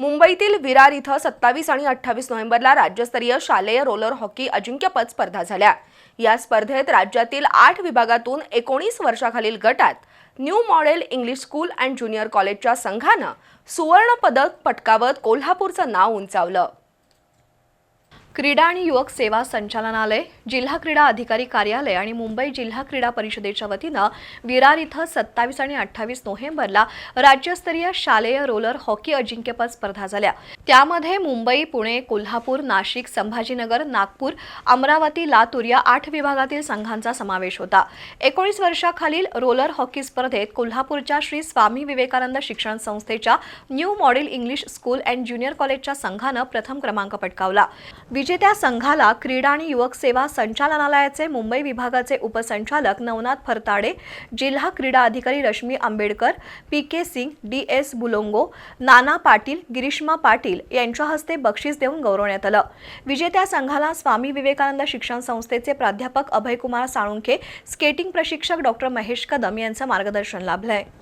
मुंबईतील विरार इथं सत्तावीस आणि अठ्ठावीस नोव्हेंबरला राज्यस्तरीय शालेय रोलर हॉकी अजिंक्यपद स्पर्धा झाल्या. या स्पर्धेत राज्यातील आठ विभागातून एकोणीस वर्षाखालील गटात new model English school and junior कॉलेजच्या संघानं सुवर्णपदक पटकावत कोल्हापूरचं नाव उंचावलं. क्रीडा आणि युवक सेवा संचालनालय जिल्हा क्रीडा अधिकारी कार्यालय आणि मुंबई जिल्हा क्रीडा परिषदेच्या वतीनं विरार इथं सत्तावीस आणि अठ्ठावीस नोव्हेंबरला राज्यस्तरीय शालेय रोलर हॉकी अजिंक्यपद स्पर्धा झाल्या. त्यामध्ये मुंबई पुणे कोल्हापूर नाशिक संभाजीनगर नागपूर अमरावती लातूर या आठ विभागातील संघांचा समावेश होता. एकोणीस वर्षाखालील रोलर हॉकी स्पर्धेत कोल्हापूरच्या श्री स्वामी विवेकानंद शिक्षण संस्थेच्या new model English school and junior कॉलेजच्या संघानं प्रथम क्रमांक पटकावला. विजेत्या संघाला क्रीडा आणि युवक सेवा संचालनालयाचे मुंबई विभागाचे उपसंचालक नवनाथ फरताडे जिल्हा क्रीडा अधिकारी Rashmi Ambedkar P K Singh D S बुलोंगो Nana Patil Girishma Patil यांच्या हस्ते बक्षीस देऊन गौरवण्यात आलं. विजेत्या संघाला स्वामी विवेकानंद शिक्षण संस्थेचे प्राध्यापक अभयकुमार साळुंखे स्केटिंग प्रशिक्षक डॉक्टर महेश कदम यांचं मार्गदर्शन लाभलं आहे